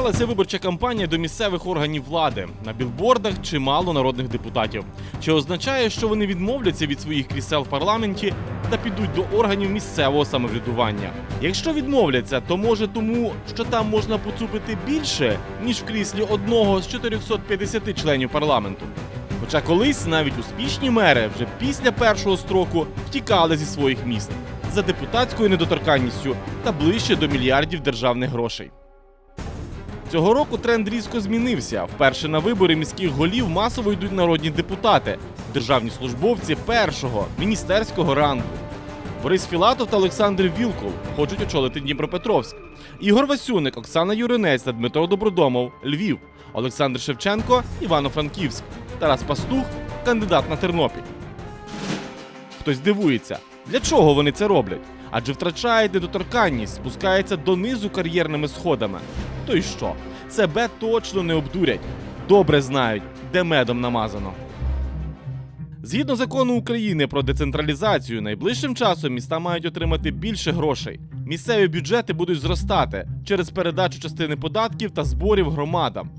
Почалася виборча кампанія до місцевих органів влади. На білбордах чимало народних депутатів. Чи означає, що вони відмовляться від своїх крісел в парламенті та підуть до органів місцевого самоврядування? Якщо відмовляться, то може тому, що там можна поцупити більше, ніж в кріслі одного з 450 членів парламенту. Хоча колись навіть успішні мери вже після першого строку втікали зі своїх міст за депутатською недоторканністю та ближче до мільярдів державних грошей. Цього року тренд різко змінився. Вперше на вибори міських голів масово йдуть народні депутати, державні службовці першого міністерського рангу. Борис Філатов та Олександр Вілков хочуть очолити Дніпропетровськ. Ігор Васюник, Оксана Юринець та Дмитро Добродомов Львів, Олександр Шевченко Івано-Франківськ, Тарас Пастух кандидат на Тернопіль. Хтось дивується, для чого вони це роблять? Адже втрачають недоторканність, спускаються донизу кар'єрними сходами. То й що? Себе точно не обдурять. Добре знають, де медом намазано. Згідно закону України про децентралізацію, найближчим часом міста мають отримати більше грошей. Місцеві бюджети будуть зростати через передачу частини податків та зборів громадам.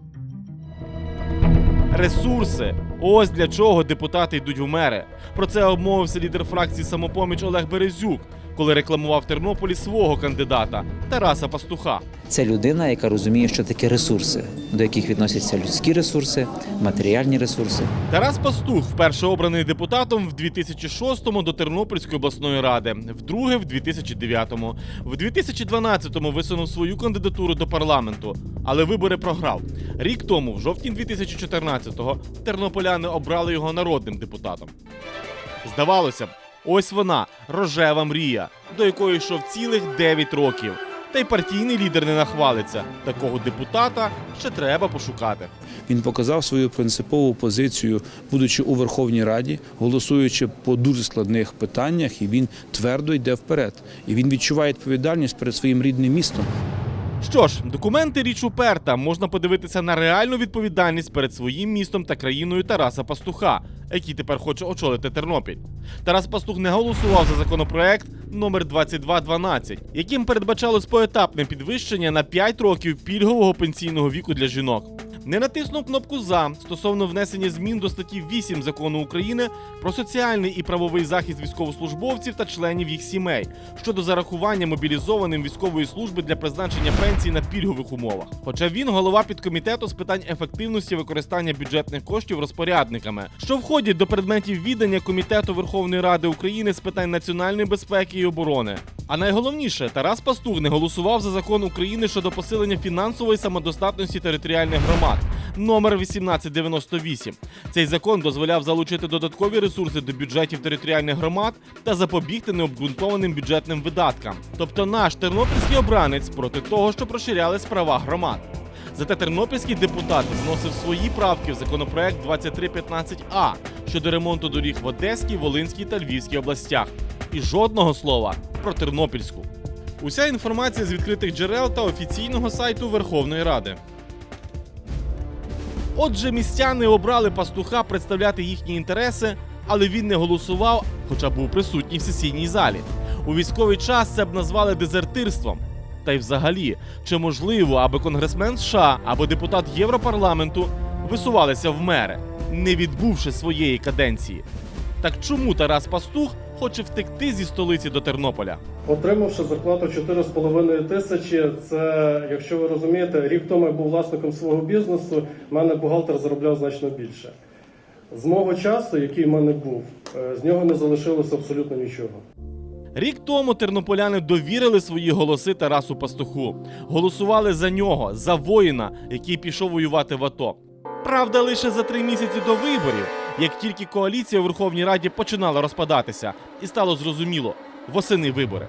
Ресурси. Ось для чого депутати йдуть в мери. Про це обмовився лідер фракції самопоміч Олег Березюк, коли рекламував Тернополі свого кандидата Тараса Пастуха. Це людина, яка розуміє, що таке ресурси, до яких відносяться людські ресурси, матеріальні ресурси. Тарас Пастух вперше обраний депутатом в 2006-му до Тернопільської обласної ради, вдруге в 2009-му. В 2012-му висунув свою кандидатуру до парламенту, але вибори програв. Рік тому, в жовтні 2014-го, тернополяни обрали його народним депутатом. Здавалося б, ось вона, рожева мрія, до якої йшов цілих 9 років. Та й партійний лідер не нахвалиться. Такого депутата ще треба пошукати. Він показав свою принципову позицію, будучи у Верховній Раді, голосуючи по дуже складних питаннях, і він твердо йде вперед. І він відчуває відповідальність перед своїм рідним містом. Що ж, документи річ уперта. Можна подивитися на реальну відповідальність перед своїм містом та країною Тараса Пастуха, який тепер хоче очолити Тернопіль. Тарас Пастух не голосував за законопроект номер 2212, яким передбачалось поетапне підвищення на 5 років пільгового пенсійного віку для жінок. Не натиснув кнопку за стосовно внесення змін до статті 8 закону України про соціальний і правовий захист військовослужбовців та членів їх сімей щодо зарахування мобілізованим військової служби для призначення пенсій на пільгових умовах. Хоча він голова підкомітету з питань ефективності використання бюджетних коштів розпорядниками, що входять до предметів віддання комітету Верховної Ради України з питань національної безпеки і оборони. А найголовніше, Тарас Пастух не голосував за закон України щодо посилення фінансової самодостатності територіальних громад номер 1898. Цей закон дозволяв залучити додаткові ресурси до бюджетів територіальних громад та запобігти необґрунтованим бюджетним видаткам. Тобто наш тернопільський обранець проти того, що розширялись права громад. Зате тернопільський депутат вносив свої правки в законопроект 2315А щодо ремонту доріг в Одеській, Волинській та Львівській областях. І жодного слова про Тернопільську. Уся інформація з відкритих джерел та офіційного сайту Верховної Ради. Отже, містяни обрали пастуха представляти їхні інтереси, але він не голосував, хоча був присутній в сесійній залі. У військовий час це б назвали дезертирством. Та й взагалі, чи можливо, аби конгресмен США або депутат Європарламенту висувалися в мери, не відбувши своєї каденції? Так чому Тарас Пастух хоче втекти зі столиці до Тернополя? Отримавши зарплату 4,5 тисячі, це, якщо ви розумієте, рік тому я був власником свого бізнесу, в мене бухгалтер заробляв значно більше. З мого часу, який в мене був, е, з нього не залишилося абсолютно нічого. Рік тому тернополяни довірили свої голоси Тарасу Пастуху. Голосували за нього, за воїна, який пішов воювати в АТО. Правда, лише за три місяці до виборів, як тільки коаліція у Верховній Раді починала розпадатися, і стало зрозуміло восени вибори.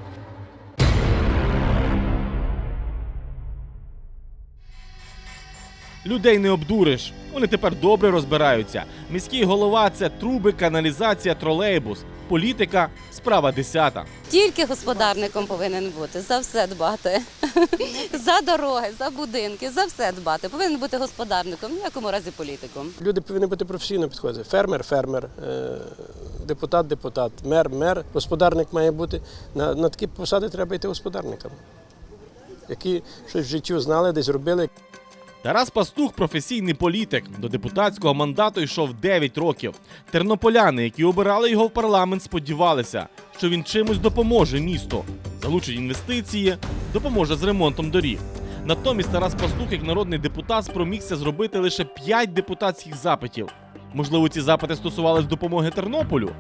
Людей не обдуриш. Вони тепер добре розбираються. Міський голова це труби, каналізація, тролейбус. Політика справа десята. Тільки господарником повинен бути, за все дбати. За дороги, за будинки, за все дбати. Повинен бути господарником, в ніякому разі політиком. Люди повинні бути професійно підходити. Фермер, фермер, е, депутат, депутат, мер, мер, господарник має бути. На, на такі посади треба йти господарниками, які щось в житті знали, десь робили. Тарас Пастух професійний політик. До депутатського мандату йшов 9 років. Тернополяни, які обирали його в парламент, сподівалися, що він чимось допоможе місту, залучить інвестиції, допоможе з ремонтом доріг. Натомість Тарас Пастух, як народний депутат, спромігся зробити лише 5 депутатських запитів. Можливо, ці запити стосувались допомоги Тернополю.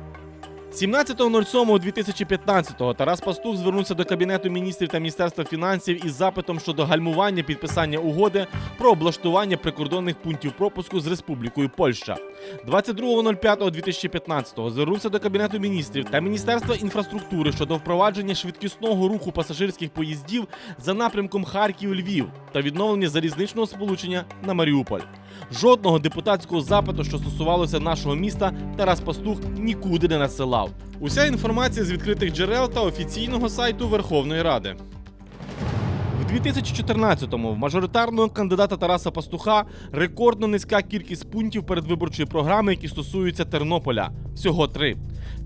17.07.2015 Тарас Пастух звернувся до Кабінету міністрів та Міністерства фінансів із запитом щодо гальмування підписання угоди про облаштування прикордонних пунктів пропуску з Республікою Польща. 22.05.2015 звернувся до Кабінету міністрів та Міністерства інфраструктури щодо впровадження швидкісного руху пасажирських поїздів за напрямком Харків-Львів та відновлення залізничного сполучення на Маріуполь. Жодного депутатського запиту, що стосувалося нашого міста, Тарас Пастух нікуди не надсилав. Уся інформація з відкритих джерел та офіційного сайту Верховної Ради. В 2014-му в мажоритарного кандидата Тараса Пастуха рекордно низька кількість пунктів передвиборчої програми, які стосуються Тернополя. Всього три.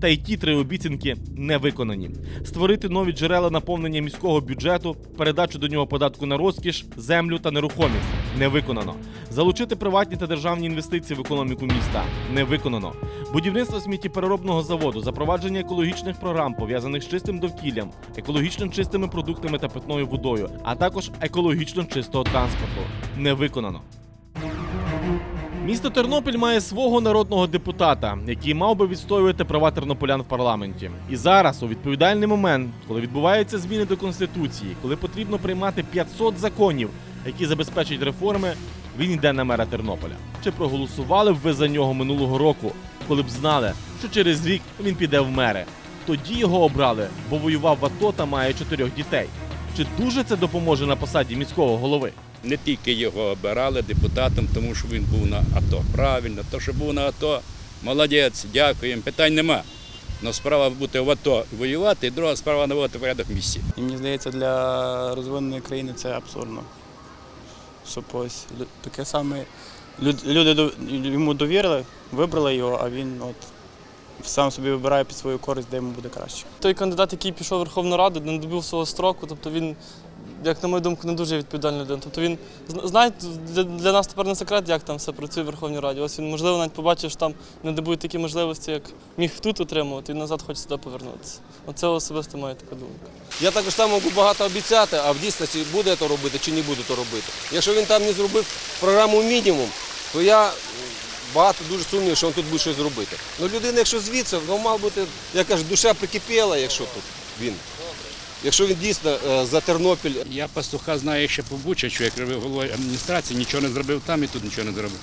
Та й ті три обіцянки не виконані: створити нові джерела наповнення міського бюджету, передачу до нього податку на розкіш, землю та нерухомість не виконано. Залучити приватні та державні інвестиції в економіку міста не виконано. Будівництво сміттєпереробного заводу, запровадження екологічних програм, пов'язаних з чистим довкіллям, екологічно чистими продуктами та питною водою, а також екологічно чистого транспорту не виконано. Місто Тернопіль має свого народного депутата, який мав би відстоювати права тернополян в парламенті. І зараз, у відповідальний момент, коли відбуваються зміни до конституції, коли потрібно приймати 500 законів, які забезпечать реформи, він йде на мера Тернополя. Чи проголосували б ви за нього минулого року, коли б знали, що через рік він піде в мери? Тоді його обрали, бо воював в АТО та має чотирьох дітей. Чи дуже це допоможе на посаді міського голови? не тільки його обирали депутатом, тому що він був на АТО. Правильно, то, що був на АТО, молодець, дякуємо, питань нема. Но справа бути в АТО воювати, і друга справа наводити порядок в місті. І мені здається, для розвиненої країни це абсурдно. Щоб ось таке саме люди йому довірили, вибрали його, а він от сам собі вибирає під свою користь, де йому буде краще. Той кандидат, який пішов в Верховну Раду, не добив свого строку, тобто він, як на мою думку, не дуже відповідальний людина. Тобто він зна- знаєте, для, для нас тепер не секрет, як там все працює в Верховній Раді. Ось він, можливо, навіть побачив, що там не добують такі можливості, як міг тут отримувати, і назад хоче сюди повернутися. Оце особисто моя така думка. Я також само можу багато обіцяти, а в дійсності буде то робити чи не буде то робити. Якщо він там не зробив програму мінімум, то я багато дуже сумнів, що він тут буде щось зробити. Ну людина, якщо звідси, ну мав бути, я кажу, душа прикипіла, якщо тут він. Якщо він дійсно е, за Тернопіль Я пастуха знаю ще по Бучачу, як робив головою адміністрації, нічого не зробив там і тут нічого не зробив.